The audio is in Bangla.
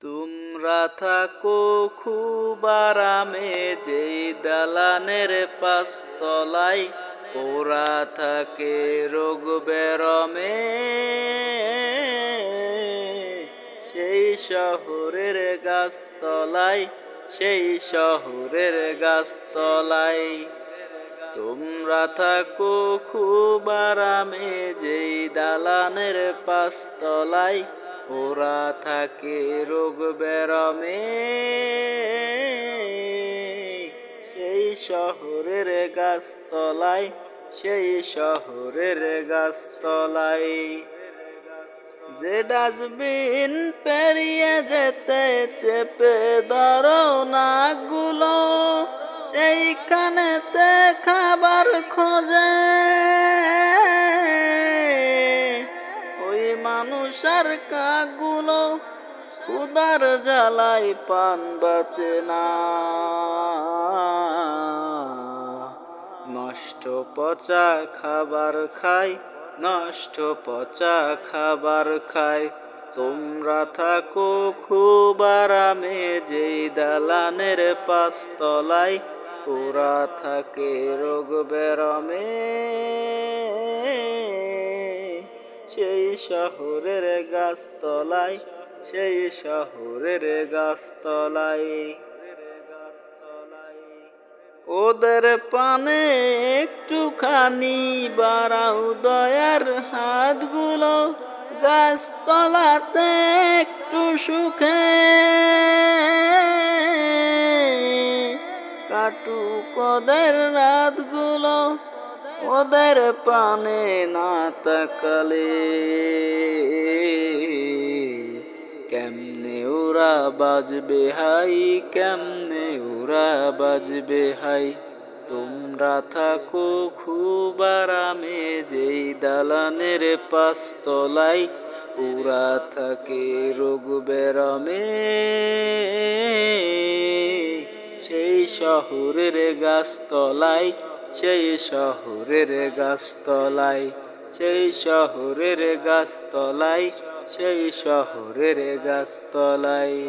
তোমরা থাকো খুব আরামে, যেই দালানের পাঁচতলায় ওরা থাকে রোগ বেরমে সেই শহরের গাছতলায়, সেই শহরের গাছতলায় তোমরা থাকো খুব আরামে, যেই দালানের পাঁচতলায় ওরা থাকে রোগ বেরমে সেই শহরের গাছতলায়, সেই শহরের গাছতলায়। যে ডাস্টবিন পেরিয়ে যেতে চেপে ধরো নাকগুলো সেইখানেতে খাবার খোঁজে। মানুষের কাকগুলো উদার জ্বালাই পান বাঁচে না। নষ্ট পচা খাবার খায় নষ্ট পচা খাবার খায় তোমরা থাকো খুব আরামে, যেই দালানের পাঁচতলায়, ওরা থাকে রোগ বেরমে সেই শহরের গাছতলায়, সেই শহরের গাছতলায়। ওদের পানে একটুখানি বাড়াও দয়ার হাতগুলো, গাছতলাতে একটু সুখে। কাটুক ওদের রাতগুলো ওদের পানে না তাকালে কেমনে ওরা বাজবে হাই, কেমনে ওরা বাজবে হাই? তোমরা থাকো খুব আরামে, যেই দালানের পাঁচতলায় ওরা থাকে রোগ বেরমে সেই শহরের গাছতলায় সেই শহরের গাছতলায় সেই শহরের গাছতলায় সেই শহরের গাছতলায়।